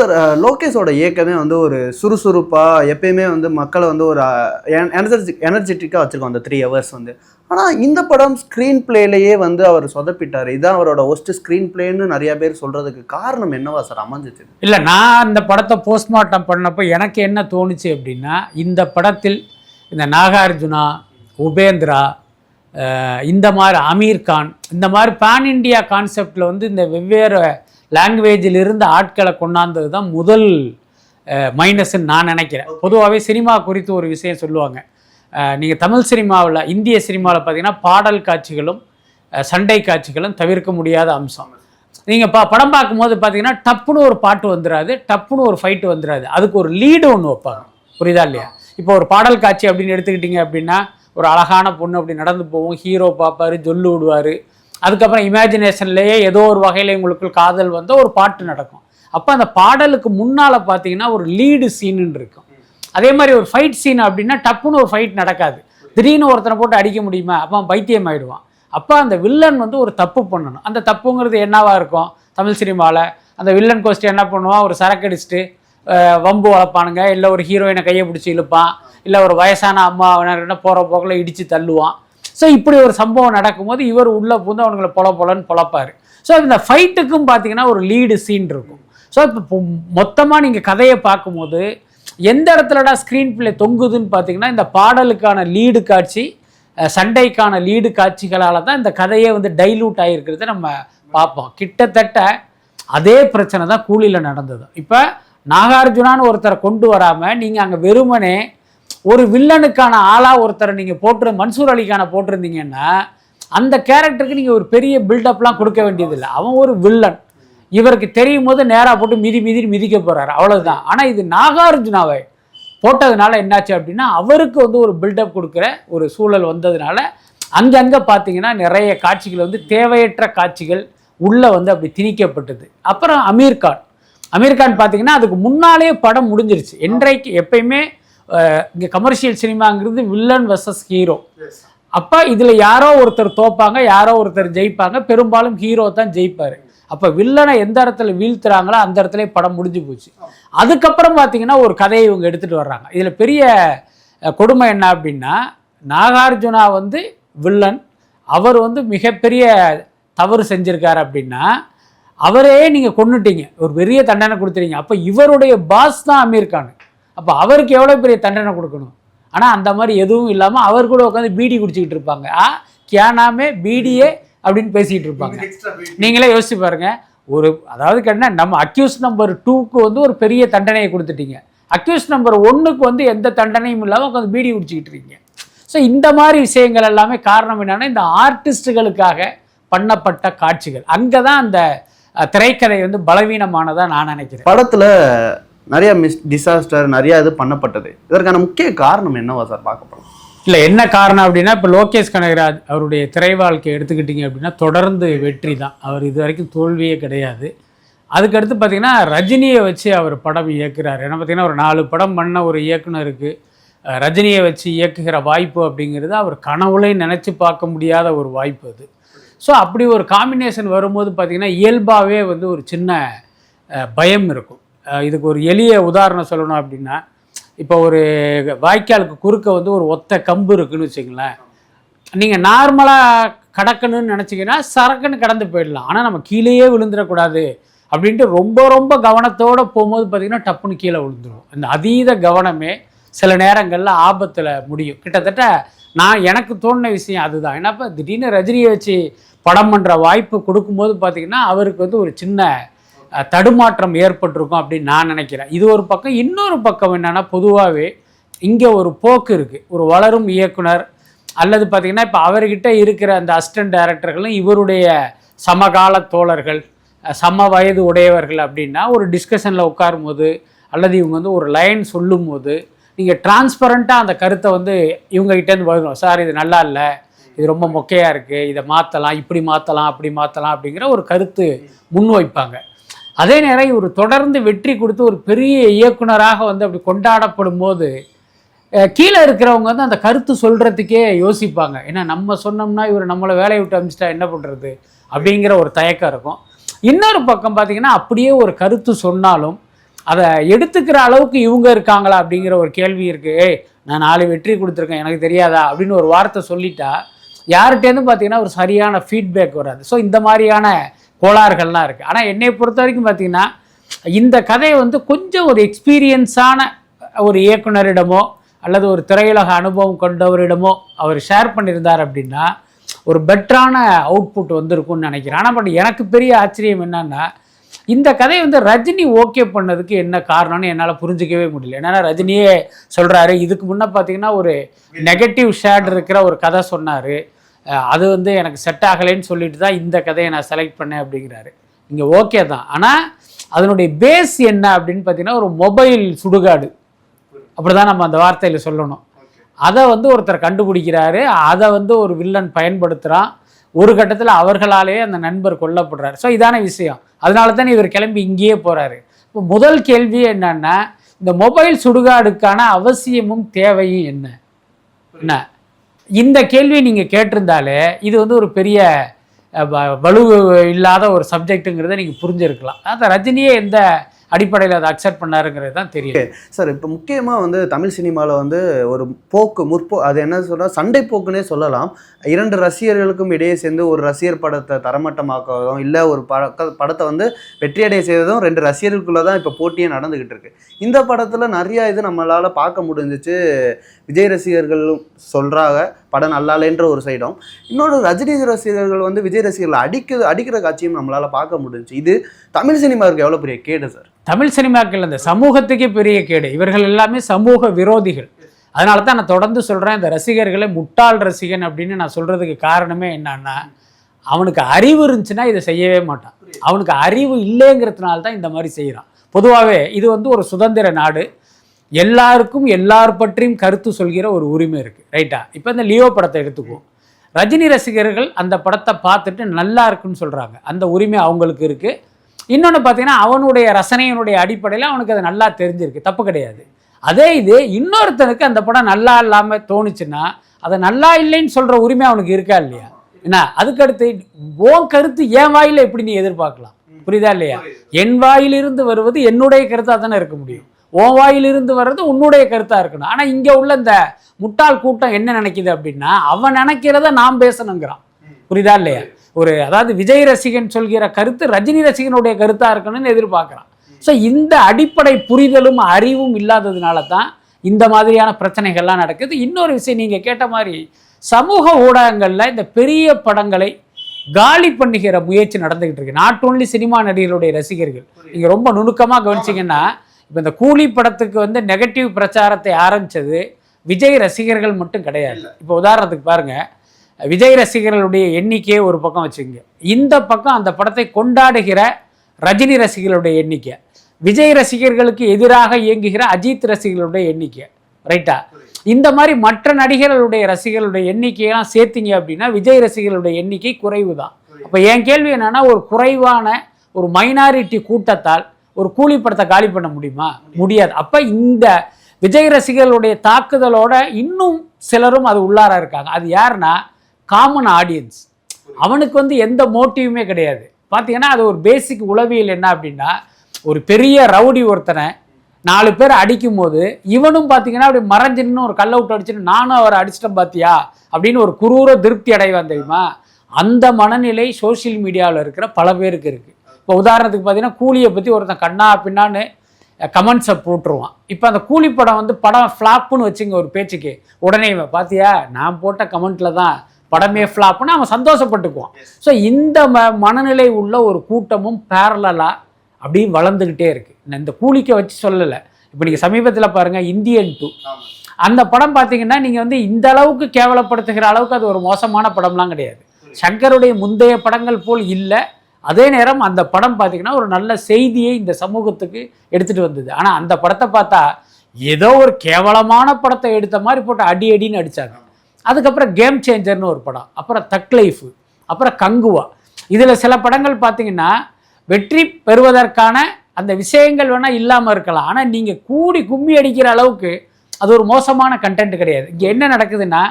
Sir லோகேஷோட இயக்கமே வந்து ஒரு சுறுசுறுப்பாக எப்பயுமே வந்து மக்களை வந்து ஒரு எனர்ஜி எனர்ஜெட்டிக்காக வச்சுருக்கோம் அந்த த்ரீ ஹவர்ஸ் வந்து. ஆனால் இந்த படம் ஸ்க்ரீன் பிளேலேயே வந்து அவர் சொதப்பிட்டார். இதுதான் அவரோட ஒஸ்ட் ஸ்க்ரீன் பிளேன்னு நிறைய பேர் சொல்கிறதுக்கு காரணம் என்னவா சார் அமைஞ்சிச்சு இல்லை நான் இந்த படத்தை போஸ்ட்மார்ட்டம் பண்ணப்போ எனக்கு என்ன தோணுச்சு அப்படின்னா இந்த படத்தில் இந்த நாகார்ஜுனா உபேந்திரா இந்த மாதிரி அமீர் கான் இந்த மாதிரி பேன் இண்டியா கான்செப்டில் வந்து இந்த வெவ்வேறு லாங்குவேஜில் இருந்த ஆட்களை கொண்டாந்தது தான் முதல் மைனஸ்ன்னு நான் நினைக்கிறேன். பொதுவாகவே சினிமா குறித்து ஒரு விஷயம் சொல்லுவாங்க. நீங்கள் தமிழ் சினிமாவில் இந்திய சினிமாவில் பார்த்தீங்கன்னா பாடல் காட்சிகளும் சண்டை காட்சிகளும் தவிர்க்க முடியாத அம்சம். நீங்கள் பா படம் பார்க்கும்போது பார்த்தீங்கன்னா டப்புன்னு ஒரு பாட்டு வந்துடாது டப்புன்னு ஒரு ஃபைட்டு வந்துடாது அதுக்கு ஒரு லீடு ஒன்று வைப்பாங்க. புரியுதா இல்லையா? இப்போ ஒரு பாடல் காட்சி அப்படின்னு எடுத்துக்கிட்டிங்க அப்படின்னா ஒரு அழகான பொண்ணு அப்படி நடந்து போகும் ஹீரோ பார்ப்பாரு ஜொல்லு விடுவார். அதுக்கப்புறம் இமேஜினேஷன்லேயே ஏதோ ஒரு வகையில் உங்களுக்குள் காதல் வந்து ஒரு பாட்டு நடக்கும். அப்போ அந்த பாடலுக்கு முன்னால் பார்த்தீங்கன்னா ஒரு லீடு சீனுன்னு இருக்கும். அதே மாதிரி ஒரு ஃபைட் சீன் அப்படின்னா டப்புன்னு ஒரு ஃபைட் நடக்காது. திடீர்னு ஒருத்தனை போட்டு அடிக்க முடியுமா? அப்போ பைத்தியம் ஆயிடுவான். அப்போ அந்த வில்லன் வந்து ஒரு தப்பு பண்ணணும். அந்த தப்புங்கிறது என்னவாக இருக்கும்? தமிழ் சினிமாவில் அந்த வில்லன் கோஸ்ட் என்ன பண்ணுவான்? ஒரு சரக்கு அடிச்சுட்டு வம்பு வளர்ப்பானுங்க. இல்லை ஒரு ஹீரோயினை கையை பிடிச்சி இழுப்பான். இல்லை ஒரு வயசான அம்மா என்ன போகிற போக்கில் இடித்து தள்ளுவான். ஸோ இப்படி ஒரு சம்பவம் நடக்கும்போது இவர் உள்ளே பூந்து அவனுங்களை பொல பொலன்னு பொழப்பார் ஸோ இந்த ஃபைட்டுக்கும் பார்த்தீங்கன்னா ஒரு லீடு சீன் இருக்கும். ஸோ இப்போ மொத்தமாக நீங்கள் கதையை பார்க்கும்போது எந்த இடத்துலடா ஸ்க்ரீன் பிளே தொங்குதுன்னு பார்த்தீங்கன்னா இந்த பாடலுக்கான லீடு காட்சி சண்டைக்கான லீடு காட்சிகளால் தான் இந்த கதையே வந்து டைலூட் ஆகிருக்கிறத நம்ம பார்ப்போம். கிட்டத்தட்ட அதே பிரச்சனை தான் கூலியில் நடந்தது. இப்போ நாகார்ஜுனான்னு ஒருத்தரை கொண்டு வராமல் நீங்கள் அங்கே வெறுமனே ஒரு வில்லனுக்கான ஆளாக ஒருத்தரை நீங்கள் போட்டு மன்சூர் அலிக்கான போட்டிருந்தீங்கன்னா அந்த கேரக்டருக்கு நீங்கள் ஒரு பெரிய பில்டப்லாம் கொடுக்க வேண்டியதில்லை. அவன் ஒரு வில்லன். இவருக்கு தெரியும் போது நேராக போட்டு மிதி மிதி மிதிக்க போகிறாரு அவ்வளோதான் ஆனால் இது நாகார்ஜுனாவை போட்டதுனால என்னாச்சு அப்படின்னா அவருக்கு வந்து ஒரு பில்டப் கொடுக்குற ஒரு சூழல் வந்ததுனால அங்கங்கே பார்த்தீங்கன்னா நிறைய காட்சிகள் வந்து தேவையற்ற காட்சிகள் உள்ளே வந்து அப்படி திணிக்கப்பட்டது. அப்புறம் அமீர்கான் அமீர்கான் பார்த்தீங்கன்னா அதுக்கு முன்னாலே படம் முடிஞ்சிருச்சு. என்றைக்கு எப்பயுமே இங்கே கமர்ஷியல் சினிமாங்கிறது வில்லன் வர்சஸ் ஹீரோ அப்போ இதில் யாரோ ஒருத்தர் தோப்பாங்க யாரோ ஒருத்தர் ஜெயிப்பாங்க. பெரும்பாலும் ஹீரோ தான் ஜெயிப்பார். அப்போ வில்லனை எந்த இடத்துல வீழ்த்துறாங்களோ அந்த இடத்துல படம் முடிஞ்சு போச்சு. அதுக்கப்புறம் பார்த்தீங்கன்னா ஒரு கதையை இவங்க எடுத்துகிட்டு வர்றாங்க. இதில் பெரிய கொடுமை என்ன அப்படின்னா நாகார்ஜுனா வந்து வில்லன் அவர் வந்து மிகப்பெரிய தவறு செஞ்சிருக்காரு அப்படின்னா அவரே நீங்கள் கொன்னுட்டீங்க. ஒரு பெரிய தண்டனை கொடுத்துறீங்க அப்போ இவருடைய பாஸ் தான் அமீர் கான். அப்போ அவருக்கு எவ்வளோ பெரிய தண்டனை கொடுக்கணும்? ஆனால் அந்த மாதிரி எதுவும் இல்லாமல் அவர் கூட உட்காந்து பீடி குடிச்சிக்கிட்டு இருப்பாங்க. ஆ கியானாமே பீடியே அப்படின்னு பேசிக்கிட்டு இருப்பாங்க. நீங்களே யோசிச்சு பாருங்க. ஒரு அதாவது கேட்டால் நம்ம அக்யூஸ் நம்பர் டூக்கு வந்து ஒரு பெரிய தண்டனையை கொடுத்துட்டீங்க. அக்யூஸ் நம்பர் ஒன்றுக்கு வந்து எந்த தண்டனையும் இல்லாமல் உட்காந்து பீடி குடிச்சிக்கிட்டு இருக்கீங்க. ஸோ இந்த மாதிரி விஷயங்கள் எல்லாமே காரணம் என்னன்னா இந்த ஆர்டிஸ்ட்டுகளுக்காக பண்ணப்பட்ட காட்சிகள். அங்கே தான் அந்த திரைக்கதை வந்து பலவீனமானதாக நான் நினைக்கிறேன். படத்தில் நிறைய மிஸ் டிசாஸ்டர் நிறைய இது பண்ணப்பட்டது. இதற்கான முக்கிய காரணம் என்னவா சார் பார்க்க போகிறோம் இல்லை என்ன காரணம் அப்படின்னா இப்போ லோகேஷ் கனகராஜ் அவருடைய திரை வாழ்க்கை எடுத்துக்கிட்டிங்க அப்படின்னா தொடர்ந்து வெற்றி தான். அவர் இது வரைக்கும் தோல்வியே கிடையாது. அதுக்கடுத்து பார்த்தீங்கன்னா ரஜினியை வச்சு அவர் படம் இயக்குறாரு. ஏன்னா பார்த்திங்கன்னா ஒரு நாலு படம் பண்ண ஒரு இயக்குனருக்கு ரஜினியை வச்சு இயக்குகிற வாய்ப்பு அப்படிங்கிறது அவர் கனவுலையும் நினச்சி பார்க்க முடியாத ஒரு வாய்ப்பு அது. ஸோ அப்படி ஒரு காம்பினேஷன் வரும்போது பார்த்தீங்கன்னா இயல்பாகவே வந்து ஒரு சின்ன பயம் இருக்கும். இதுக்கு ஒரு எளிய உதாரணம் சொல்லணும் அப்படின்னா இப்போ ஒரு வாய்க்காலுக்கு குறுக்க வந்து ஒரு ஒத்த கம்பு இருக்குன்னு வச்சுங்களேன் நீங்கள் நார்மலாக கடக்கணும்னு நினச்சிங்கன்னா சரக்குன்னு கடந்து போயிடலாம். ஆனால் நம்ம கீழேயே விழுந்துடக்கூடாது அப்படின்ட்டு ரொம்ப ரொம்ப கவனத்தோடு போகும்போது பார்த்திங்கன்னா டப்புன்னு கீழே விழுந்துடும் அந்த அதீத கவனமே சில நேரங்களில் ஆபத்தில் முடியும். கிட்டத்தட்ட நான் எனக்கு தோணின விஷயம் அதுதான். ஏன்னா இப்போ திடீர்னு ரஜினியை வச்சு படம் பண்ணுற வாய்ப்பு கொடுக்கும்போது பார்த்திங்கன்னா அவருக்கு வந்து ஒரு சின்ன தடுமாற்றம் ஏற்பட்டிருக்கும் அப்படின்னு நான் நினைக்கிறேன். இது ஒரு பக்கம். இன்னொரு பக்கம் என்னென்னா பொதுவாகவே இங்கே ஒரு போக்கு இருக்குது ஒரு வளரும் இயக்குனர் அல்லது பார்த்திங்கன்னா இப்போ அவர்கிட்ட இருக்கிற அந்த அசிஸ்டன்ட் டைரக்டர்களும் இவருடைய சமகால தோழர்கள் சம வயது உடையவர்கள் அப்படின்னா ஒரு டிஸ்கஷனில் உட்காரும் போது அல்லது இவங்க வந்து ஒரு லைன் சொல்லும்போது நீங்கள் டிரான்ஸ்பரண்ட்டாக அந்த கருத்தை வந்து இவங்ககிட்டேருந்து வரணும் சார் இது நல்லா இல்லை. இது ரொம்ப மொக்கையாக இருக்குது இதை மாற்றலாம் இப்படி மாற்றலாம் அப்படி மாற்றலாம் அப்படிங்கிற ஒரு கருத்து முன்வைப்பாங்க. அதே நேரம் இவர் தொடர்ந்து வெற்றி கொடுத்து ஒரு பெரிய இயக்குனராக வந்து அப்படி கொண்டாடப்படும் போது கீழே இருக்கிறவங்க வந்து அந்த கருத்து சொல்கிறதுக்கே யோசிப்பாங்க. ஏன்னா நம்ம சொன்னோம்னா இவர் நம்மளை வேலையை விட்டு அமிச்சிட்டா என்ன பண்ணுறது அப்படிங்கிற ஒரு தயக்கம் இருக்கும். இன்னொரு பக்கம் பார்த்தீங்கன்னா அப்படியே ஒரு கருத்து சொன்னாலும் அதை எடுத்துக்கிற அளவுக்கு இவங்க இருக்காங்களா அப்படிங்கிற ஒரு கேள்வி இருக்குது ஏய் நான் நாலு வெற்றி கொடுத்துருக்கேன் எனக்கு தெரியாதா? அப்படின்னு ஒரு வார்த்தை சொல்லிட்டா யார்கிட்டேருந்து பார்த்தீங்கன்னா ஒரு சரியான ஃபீட்பேக் வராது. ஸோ இந்த மாதிரியான கோளாறுகள்லாம் இருக்குது ஆனால் என்னை பொறுத்த வரைக்கும் பார்த்தீங்கன்னா இந்த கதையை வந்து கொஞ்சம் ஒரு எக்ஸ்பீரியன்ஸான ஒரு இயக்குனரிடமோ அல்லது ஒரு திரையுலக அனுபவம் கொண்டவரிடமோ அவர் ஷேர் பண்ணியிருந்தார் அப்படின்னா ஒரு பெட்டரான அவுட்புட் வந்திருக்கும்னு நினைக்கிறேன். ஆனால் பட் எனக்கு பெரிய ஆச்சரியம் என்னன்னா இந்த கதையை வந்து ரஜினி ஓகே பண்ணதுக்கு என்ன காரணம்னு என்னால் புரிஞ்சிக்கவே முடியல. ஏன்னா ரஜினியே சொல்கிறாரு இதுக்கு முன்னே பார்த்தீங்கன்னா ஒரு நெகட்டிவ் ஷேட் இருக்கிற ஒரு கதை சொன்னார். அது வந்து எனக்கு செட் ஆகலைன்னு சொல்லிட்டு தான் இந்த கதையை நான் செலக்ட் பண்ணேன் அப்படிங்கிறாரு. இங்கே ஓகே தான். ஆனால் அதனுடைய பேஸ் என்ன அப்படின்னு பார்த்தீங்கன்னா ஒரு மொபைல் சுடுகாடு. அப்படிதான் நம்ம அந்த வார்த்தையில் சொல்லணும். அதை வந்து ஒருத்தர் கண்டுபிடிக்கிறாரு. அதை வந்து ஒரு வில்லன் பயன்படுத்துகிறான் ஒரு கட்டத்தில் அவர்களாலேயே அந்த நண்பர் கொல்லப்படுறாரு. ஸோ இதான விஷயம். அதனால தான் இவர் கிளம்பி இங்கேயே போகிறாரு இப்போ முதல் கேள்வி என்னன்னா இந்த மொபைல் சுடுகாடுக்கான அவசியமும் தேவையும் என்ன? என்ன? இந்த கேள்வியை நீங்கள் கேட்டிருந்தாலே இது வந்து ஒரு பெரிய வ- வலு இல்லாத ஒரு சப்ஜெக்ட்டுங்கிறத நீங்கள் புரிஞ்சிருக்கலாம். அதான் ரஜினியே எந்த அடிப்படையில் அதை அக்செப்ட் பண்ணாருங்கிறது தான் தெரியும். சார் இப்போ முக்கியமாக வந்து தமிழ் சினிமாவில் வந்து ஒரு போக்கு முற்போ அது என்ன சொல்கிறா சண்டை போக்குன்னே சொல்லலாம். இரண்டு ரசிகர்களுக்கும் இடையே சேர்ந்து ஒரு ரசிகர் படத்தை தரமட்டமாக்குவதும் இல்லை ஒரு பட படத்தை வந்து வெற்றியடைய செய்வதும் ரெண்டு ரசிகர்களுக்குள்ளே தான் இப்போ போட்டியே நடந்துக்கிட்டு இருக்கு. இந்த படத்தில் நிறையா இது நம்மளால் பார்க்க முடிஞ்சிச்சு. விஜய் ரசிகர்கள் சொல்கிறாங்க படம் நல்லாலேன்ற ஒரு சைடும். இன்னொரு ரஜினி ரசிகர்கள் வந்து விஜய் ரசிகர்களை அடிக்க அடிக்கிற காட்சியும் நம்மளால் பார்க்க முடிஞ்சுச்சு. இது தமிழ் சினிமாவுக்கு எவ்வளோ பெரிய கேடு சார்? தமிழ் சினிமாக்கள் இந்த சமூகத்துக்கே பெரிய கேடு. இவர்கள் எல்லாமே சமூக விரோதிகள். அதனால தான் நான் தொடர்ந்து சொல்கிறேன் இந்த ரசிகர்களை முட்டாள் ரசிகன் அப்படின்னு நான் சொல்கிறதுக்கு காரணமே என்னன்னா அவனுக்கு அறிவு இருந்துச்சுன்னா இதை செய்யவே மாட்டான். அவனுக்கு அறிவு இல்லைங்கிறதுனால தான் இந்த மாதிரி செய்கிறான் பொதுவாகவே இது வந்து ஒரு சுதந்திர நாடு. எல்லாருக்கும் எல்லார் பற்றியும் கருத்து சொல்கிற ஒரு உரிமை இருக்குது ரைட்டா? இப்போ இந்த லியோ படத்தை எடுத்துக்குவோம். ரஜினி ரசிகர்கள் அந்த படத்தை பார்த்துட்டு நல்லா இருக்குன்னு சொல்கிறாங்க அந்த உரிமை அவங்களுக்கு இருக்குது இன்னொன்று பார்த்தீங்கன்னா அவனுடைய ரசனையினுடைய அடிப்படையில் அவனுக்கு அது நல்லா தெரிஞ்சிருக்கு. தப்பு கிடையாது. அதே இது இன்னொருத்தனுக்கு அந்த படம் நல்லா இல்லாமல் தோணுச்சுன்னா அதை நல்லா இல்லைன்னு சொல்கிற உரிமை அவனுக்கு இருக்கா இல்லையா? என்ன? அதுக்கடுத்து ஓன் கருத்து என் வாயில எப்படி நீ எதிர்பார்க்கலாம்? புரியுதா இல்லையா? என் வாயிலிருந்து வருவது என்னுடைய கருத்தாக தானே இருக்க முடியும். உன் வாயிலிருந்து வர்றது உன்னுடைய கருத்தாக இருக்கணும். ஆனால் இங்கே உள்ள இந்த முட்டாள் கூட்டம் என்ன நினைக்குது அப்படின்னா அவன் நினைக்கிறத நாம் பேசணுங்கிறான். புரியுதா இல்லையா? ஒரு அதாவது விஜய் ரசிகன் சொல்கிற கருத்து ரஜினி ரசிகனுடைய கருத்தாக இருக்கணும்னு எதிர்பார்க்குறான். ஸோ இந்த அடிப்படை புரிதலும் அறிவும் இல்லாததுனால தான் இந்த மாதிரியான பிரச்சனைகள்லாம் நடக்குது. இன்னொரு விஷயம் நீங்கள் கேட்ட மாதிரி சமூக ஊடகங்களில் இந்த பெரிய படங்களை காலி பண்ணுகிற முயற்சி நடந்துகிட்டு இருக்கு. நாட் ஓன்லி சினிமா நடிகர்களுடைய ரசிகர்கள். நீங்கள் ரொம்ப நுணுக்கமாக கவனிச்சிங்கன்னா இப்போ இந்த கூலி படத்துக்கு வந்து நெகட்டிவ் பிரச்சாரத்தை ஆரம்பிச்சது விஜய் ரசிகர்கள் மட்டும் கிடையாது. இப்போ உதாரணத்துக்கு பாருங்க. விஜய் ரசிகர்களுடைய எண்ணிக்கையை ஒரு பக்கம் வச்சுக்கோங்க. இந்த பக்கம் அந்த படத்தை கொண்டாடுகிற ரஜினி ரசிகர்களுடைய எண்ணிக்கை. விஜய் ரசிகர்களுக்கு எதிராக இயங்குகிற அஜித் ரசிகர்களுடைய எண்ணிக்கை. ரைட்டா இந்த மாதிரி மற்ற நடிகர்களுடைய ரசிகர்களுடைய எண்ணிக்கையெல்லாம் சேர்த்தீங்க அப்படின்னா விஜய் ரசிகர்களுடைய எண்ணிக்கை குறைவு தான் அப்போ என் கேள்வி என்னன்னா ஒரு குறைவான ஒரு மைனாரிட்டி கூட்டத்தால் ஒரு கூலி படத்தை காலி பண்ண முடியுமா? முடியாது. அப்போ இந்த விஜய் ரசிகர்களுடைய தாக்குதலோட இன்னும் சிலரும் அது உள்ளார இருக்காங்க. அது யாருன்னா காமன் ஆடியன்ஸ் அவனுக்கு வந்து எந்த மோட்டிவுமே கிடையாது. பார்த்தீங்கன்னா அது ஒரு பேசிக் உளவியல் என்ன அப்படின்னா ஒரு பெரிய ரவுடி ஒருத்தனை நாலு பேர் அடிக்கும் போது இவனும் பார்த்தீங்கன்னா அப்படி மறைஞ்சின்னு ஒரு கல்ல விட்டு அடிச்சுன்னு நானும் அவரை அடிச்சிட்டேன் பார்த்தியா அப்படின்னு ஒரு குரூர திருப்தி அடைவான் தெரியுமா? அந்த மனநிலை சோஷியல் மீடியாவில் இருக்கிற பல பேருக்கு இருக்குது இப்போ உதாரணத்துக்கு பார்த்தீங்கன்னா கூலியை பற்றி ஒருத்தன் கண்ணா பின்னான்னு கமெண்ட்ஸை போட்டுருவான். இப்போ அந்த கூலி படம் வந்து படம் ஃப்ளாப்புன்னு வச்சுங்க ஒரு பேச்சுக்கு. உடனே இவன் பார்த்தியா நான் போட்ட கமெண்ட்டில் தான் படமே ஃப்ளாப்னு அவன் சந்தோஷப்பட்டுக்குவான். ஸோ இந்த ம மனநிலை உள்ள ஒரு கூட்டமும் பேரலாக அப்படியே வளர்ந்துக்கிட்டே இருக்கு. நான் இந்த கூலிக்க வச்சு சொல்லலை. இப்போ நீங்கள் சமீபத்தில் பாருங்கள் இந்தியன் டூ அந்த படம் பார்த்தீங்கன்னா நீங்கள் வந்து இந்த அளவுக்கு கேவலப்படுத்துகிற அளவுக்கு அது ஒரு மோசமான படம்லாம் கிடையாது. சங்கருடைய முந்தைய படங்கள் போல் இல்லை. அதே நேரம் அந்த படம் பார்த்தீங்கன்னா ஒரு நல்ல செய்தியை இந்த சமூகத்துக்கு எடுத்துகிட்டு வந்தது. ஆனால் அந்த படத்தை பார்த்தா ஏதோ ஒரு கேவலமான படத்தை எடுத்த மாதிரி போட்டு அடி அடின்னு அடிச்சாங்க. அதுக்கப்புறம் கேம் சேஞ்சர்னு ஒரு படம் அப்புறம் தக் லைஃபு அப்புறம் கங்குவா இதில் சில படங்கள் பார்த்தீங்கன்னா வெற்றி பெறுவதற்கான அந்த விஷயங்கள் வேணால் இல்லாமல் இருக்கலாம். ஆனால் நீங்கள் கூடி கும்மி அடிக்கிற அளவுக்கு அது ஒரு மோசமான கண்டென்ட் கிடையாது. இங்கே என்ன நடக்குதுன்னா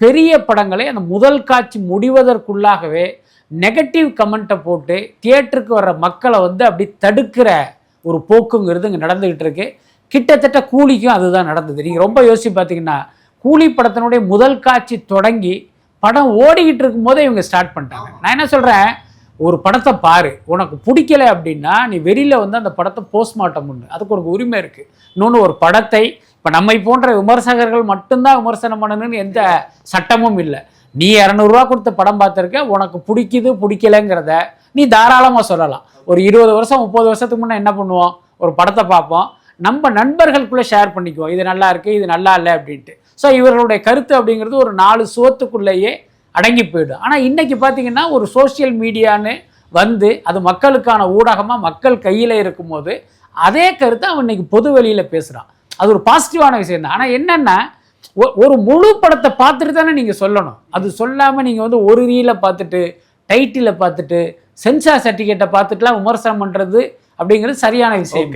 பெரிய படங்களை அந்த முதல் காட்சி முடிவதற்குள்ளாகவே நெகட்டிவ் கமெண்ட்டை போட்டு தியேட்டருக்கு வர்ற மக்களை வந்து அப்படி தடுக்கிற ஒரு போக்குங்கிறது இங்கே நடந்துக்கிட்டு இருக்கு. கிட்டத்தட்ட கூலிக்கும் அதுதான் நடந்தது. நீங்கள் ரொம்ப யோசிச்சு பார்த்தீங்கன்னா கூலி படத்தினுடைய முதல் காட்சி தொடங்கி படம் ஓடிக்கிட்டு இருக்கும்போதே இவங்க ஸ்டார்ட் பண்ணிட்டாங்க. நான் என்ன சொல்கிறேன் ஒரு படத்தை பாரு. உனக்கு பிடிக்கல அப்படின்னா நீ வெளியில் வந்து அந்த படத்தை போஸ்ட்மார்ட்டம் பண்ணு. அதுக்கு உனக்கு உரிமை இருக்குது இன்னொன்று ஒரு படத்தை இப்போ நம்மை போன்ற விமர்சகர்கள் மட்டும்தான் விமர்சனம் பண்ணணும்னு எந்த சட்டமும் இல்லை. நீ இரநூறுவா கொடுத்த படம் பார்த்துருக்க உனக்கு பிடிக்குது பிடிக்கலைங்கிறத நீ தாராளமாக சொல்லலாம். ஒரு இருபது வருஷம் முப்பது வருஷத்துக்கு முன்னே என்ன பண்ணுவோம்? ஒரு படத்தை பார்ப்போம். நம்ம நண்பர்களுக்குள்ளே ஷேர் பண்ணிக்குவோம். இது நல்லா இருக்குது இது நல்லா இல்லை அப்படின்ட்டு. ஸோ இவர்களுடைய கருத்து அப்படிங்கிறது ஒரு நாலு சுவத்துக்குள்ளேயே அடங்கி போயிடும். ஆனால் இன்னைக்கு பார்த்தீங்கன்னா ஒரு சோஷியல் மீடியான்னு வந்து அது மக்களுக்கான ஊடகமாக மக்கள் கையில் இருக்கும்போது அதே கருத்தை அவன் இன்னைக்கு பொது வெளியில் பேசுகிறான் அது ஒரு பாசிட்டிவான விஷயம் தான். ஆனால் என்னென்னா ஒ- ஒரு முழு படத்தை பார்த்துட்டு தானே நீங்கள் சொல்லணும். அது சொல்லாமல் நீங்கள் வந்து ஒரு ரீலை பார்த்துட்டு டைட்டிலை பார்த்துட்டு சென்சார் சர்டிஃபிகேட்டை பார்த்துட்டுலாம் விமர்சனம் பண்ணுறது அப்படிங்கிறது சரியான விஷயம்.